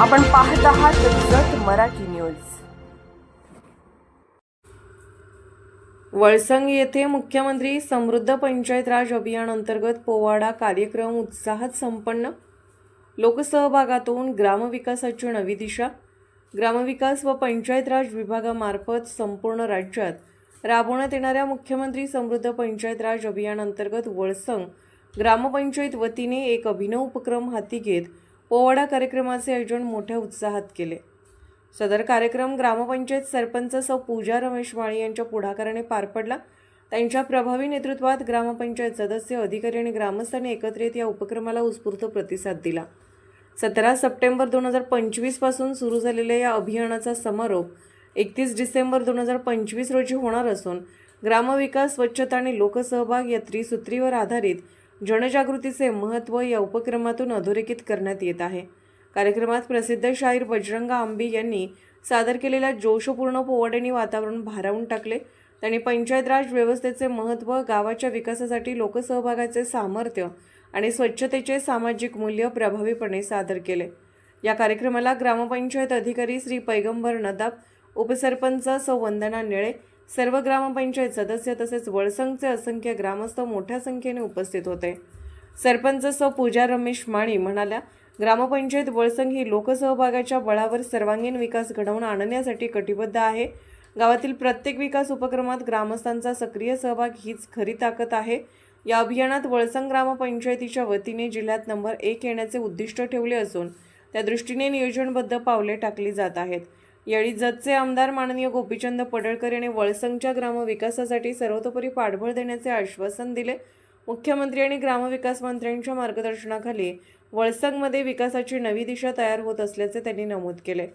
आपण पाहत आहात जत मराठी न्यूज. वळसंग येथे मुख्यमंत्री समृद्ध पंचायत राज अभियान अंतर्गत पोवाडा कार्यक्रम उत्साहात संपन्न. लोकसहभागातून ग्रामविकासाची नवी दिशा. ग्रामविकास व पंचायत राज विभागामार्फत संपूर्ण राज्यात राबवण्यात येणाऱ्या मुख्यमंत्री समृद्ध पंचायत राज अभियान अंतर्गत वळसंग ग्रामपंचायत वतीने एक अभिनव उपक्रम हाती घेत पोवाडा कार्यक्रमाचे आयोजन मोठ्या उत्साहात केले. सदर कार्यक्रम ग्रामपंचायत सरपंच सौ. पूजा रमेश माळी यांच्या पुढाकाराने पार पडला. त्यांच्या प्रभावी नेतृत्वात ग्रामपंचायत सदस्य अधिकारी आणि ग्रामस्थांनी एकत्रित या उपक्रमाला उत्स्फूर्त प्रतिसाद दिला. सतरा सप्टेंबर दोन हजार पंचवीसपासून सुरू झालेल्या या अभियानाचा समारोप एकतीस डिसेंबर दोन हजार पंचवीस रोजी होणार असून ग्रामविकास स्वच्छता आणि लोकसहभाग या त्रिसूत्रीवर आधारित जनजागृतीचे महत्त्व या उपक्रमातून अधोरेखित करण्यात येत आहे. कार्यक्रमात प्रसिद्ध शाहीर बजरंग आंबी यांनी सादर केलेल्या जोशपूर्ण पोवाड्याने वातावरण भारावून टाकले. त्यांनी पंचायत राज व्यवस्थेचे महत्त्व गावाच्या विकासासाठी लोकसहभागाचे सामर्थ्य आणि स्वच्छतेचे सामाजिक मूल्य प्रभावीपणे सादर केले. या कार्यक्रमाला ग्रामपंचायत अधिकारी श्री पैगंबर नदाब उपसरपंच सौ वंदना निळे सर्व ग्रामपंचायत सदस्य तसेच वळसंगचे असंख्य ग्रामस्थ मोठ्या संख्येने उपस्थित होते. सरपंच सौ. पूजा रमेश माळी म्हणाल्या ग्रामपंचायत वळसंग ही लोकसहभागाच्या बळावर सर्वांगीण विकास घडवून आणण्यासाठी कटिबद्ध आहे. गावातील प्रत्येक विकास उपक्रमात ग्रामस्थांचा सक्रिय सहभाग हीच खरी ताकद आहे. या अभियानात वळसंग ग्रामपंचायतीच्या वतीने जिल्ह्यात नंबर एक येण्याचे उद्दिष्ट ठेवले असून त्या दृष्टीने नियोजनबद्ध पावले टाकली जात आहेत. यावेळी जतचे आमदार माननीय गोपीचंद पडळकर यांनी वळसंगच्या ग्रामविकासासाठी सर्वतोपरी पाठबळ देण्याचे आश्वासन दिले. मुख्यमंत्री आणि ग्रामविकास मंत्र्यांच्या मार्गदर्शनाखाली वळसंगमध्ये विकासाची नवी दिशा तयार होत असल्याचे त्यांनी नमूद केले.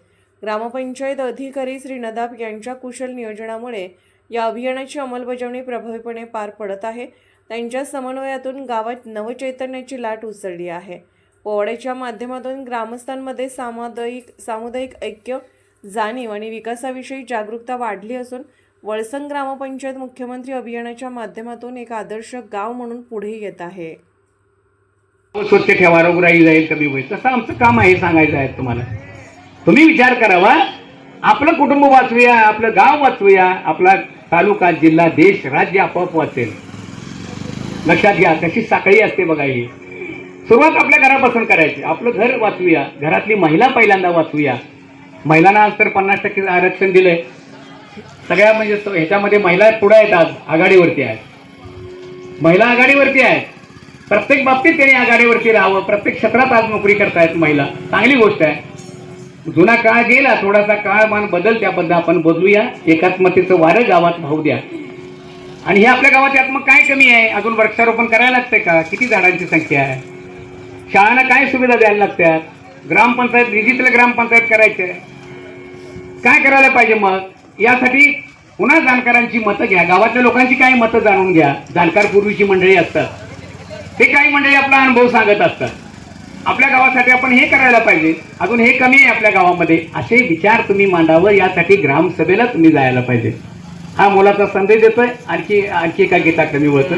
ग्रामपंचायत अधिकारी श्री नदाब यांच्या कुशल नियोजनामुळे या अभियानाची अंमलबजावणी प्रभावीपणे पार पडत आहे. त्यांच्या समन्वयातून गावात नवचैतन्याची लाट उसळली आहे. पोवाड्याच्या माध्यमातून ग्रामस्थांमध्ये सामुदायिक सामुदायिक ऐक्य जाणीव आणि विकासाविषयी जागरूकता वाढली असून वळसंग ग्रामपंचायत मुख्यमंत्री अभियानाच्या माध्यमातून एक आदर्श गाव म्हणून पुढे येत आहे. स्वच्छ ठेवा रोगराई जाईल कमी होईल. तसं आमचं काम आहे सांगायचं आहे तुम्हाला. तुम्ही विचार करावा आपलं कुटुंब वाचूया आपलं गाव वाचवूया आपला तालुका जिल्हा देश राज्य आपोआप वाचेल. लक्षात घ्या कशी साखळी असते बघा ही. सुरुवात आपल्या घरापासून करायची. आपलं घर वाचूया घरातली महिला पहिल्यांदा वाचूया महिलांना आज तर पन्नास टक्के आरक्षण दिलंय. सगळ्या म्हणजे ह्याच्यामध्ये महिला पुढे आहेत आज आघाडीवरती आहेत. महिला आघाडीवरती आहेत. प्रत्येक बाबतीत त्यांनी आघाडीवरती राहावं. प्रत्येक क्षेत्रात आज नोकरी करतायत महिला. चांगली गोष्ट आहे. जुना काळ गेला थोडासा काळमान बदल त्याबद्दल आपण बदलूया एकात्मतेचं वारं गावात भाऊ द्या. आणि हे आपल्या गावात यात मग काय कमी आहे? अजून वृक्षारोपण करायला लागतंय का? किती झाडांची संख्या आहे? शाळांना काय सुविधा द्यायला लागतात? ग्रामपंचायत निधीतलं ग्रामपंचायत करायचं आहे काय करायला पाहिजे मग? यासाठी पुन्हा जाणकारांची मतं घ्या. गावातल्या लोकांची काही मतं जाणून घ्या. जाणकार पूर्वीची मंडळी असतात. ते काही मंडळी आपला अनुभव सांगत असतात. आपल्या गावासाठी आपण हे करायला पाहिजे. अजून हे कमी आहे आपल्या गावामध्ये. असे विचार तुम्ही मांडावं यासाठी ग्रामसभेला तुम्ही जायला पाहिजे. हा मोलाचा संदेश देतोय. आणखी आणखी एका गीताकडे मी वळतो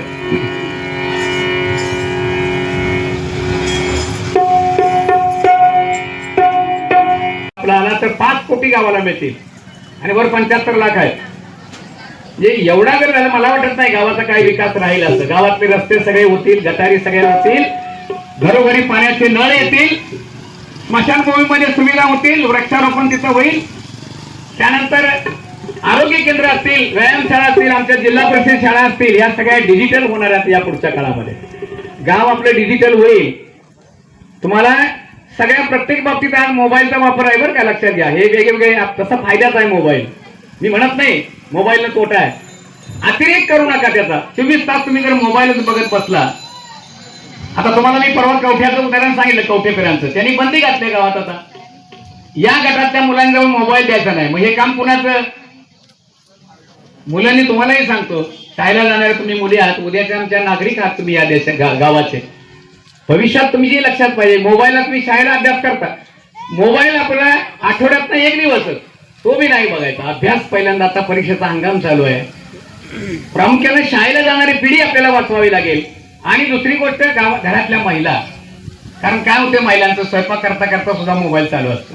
गावाला मिळतील. आणि वर पंच्याहत्तर लाख आहेत. म्हणजे एवढा जर झाला मला वाटत नाही गावाचा काय विकास राहील असं. गावातले रस्ते सगळे होतील गटारी सगळे होतील घरोघरी पाण्याचे नळ येतील स्मशानभूमीमध्ये सुविधा होतील वृक्षारोपण तिथं होईल. त्यानंतर आरोग्य केंद्र असतील व्यायामशाळा असतील आमच्या जिल्हा परिषद शाळा असतील या सगळ्या डिजिटल होणार आहेत या पुढच्या काळामध्ये. गाव आपलं डिजिटल होईल. तुम्हाला सगळ्या प्रत्येक बाबतीत आज मोबाईलचा वापर आहे बरं का लक्षात घ्या. हे वेगवेगळे तसा फायदाच आहे मोबाईल. मी म्हणत नाही मोबाईलला तोटा आहे. अतिरेक करू नका त्याचा. चोवीस तास तुम्ही जर मोबाईलच बघत बसला. आता तुम्हाला मी परवा कवठ्याचं उदाहरण सांगितलं कवठेकरांचं त्यांनी बंदी घातली गावात आता. या गटातल्या मुलांजवळ मोबाईल द्यायचा नाही. मग हे काम कुणाचं? मुलांनी तुम्हालाही सांगतो शाळेला जाणारे तुम्ही मुली आहात उद्याच्या आमच्या नागरिक आहात तुम्ही या देशा गा- गावाचे. भविष्यात तुम्ही जे लक्षात पाहिजे मोबाईलला तुम्ही शाळेला अभ्यास करता. मोबाईल आपला आठवड्यात एक दिवस. तो बी नाही बघायचा. अभ्यास पहिल्यांदा आता परीक्षेचा हंगाम चालू आहे. प्रामुख्याने शाळेला जाणारी पिढी आपल्याला वाचवावी लागेल. आणि दुसरी गोष्ट गाव घरातल्या महिला. कारण काय होते महिलांचं स्वयंपाक करता करता सुद्धा मोबाईल चालू असतो.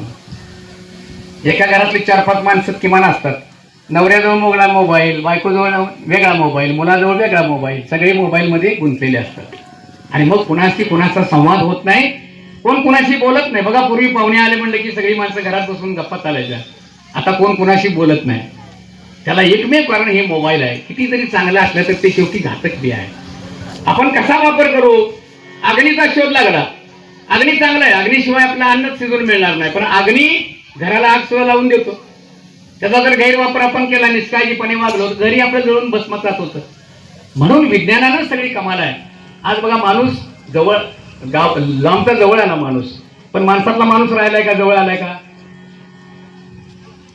एका घरातली चार पाच माणसं किमान असतात. नवऱ्याजवळ मोगळा मोबाईल बायकोजवळ वेगळा मोबाईल मुलाजवळ वेगळा मोबाईल सगळे मोबाईलमध्ये गुंतलेले असतात. आणि मग कुणाशी कुणाचा संवाद होत नाही कोण कुणाशी बोलत नाही. बघा पूर्वी पाहुणे आले म्हणले की सगळी माणसं घरात बसून गप्पा चालायच्या. आता कोण कुणाशी बोलत नाही. त्याला एकमेव कारण हे मोबाईल आहे. किती जरी चांगलं असलं तर ते शेवटी घातक बी आहे. आपण कसा वापर करू? अग्नीचा शोध लागला. अग्नी चांगला आहे. अग्नीशिवाय आपलं अन्नच शिजून मिळणार नाही. पण अग्नी घराला आग सुद्धा लावून देतो. त्याचा जर गैरवापर आपण केला निष्काळजीपणे वागलो तर घरी आपलं जळून बसमतात होतं. म्हणून विज्ञानानं सगळी कमाल आहे. आज बघा माणूस जवळ गाव तर जवळ आला माणूस. पण माणसातला माणूस राहिलाय का जवळ आलाय का?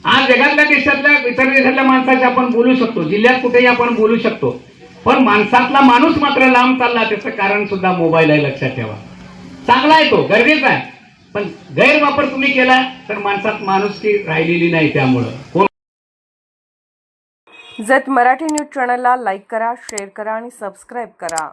आज जगातल्या देशातल्या इतर देशातल्या माणसाशी आपण बोलू शकतो. जिल्ह्यात कुठेही आपण बोलू शकतो. पण माणसातला माणूस मात्र लांब चालला त्याचं कारण सुद्धा मोबाईल आहे लक्षात ठेवा. चांगला आहे तो गरजेचा आहे. पण गैरवापर तुम्ही केला तर माणसात माणुसकी राहिलेली नाही त्यामुळं. कोण जत मराठी न्यूज चॅनलला लाईक करा शेअर करा आणि सबस्क्राईब करा.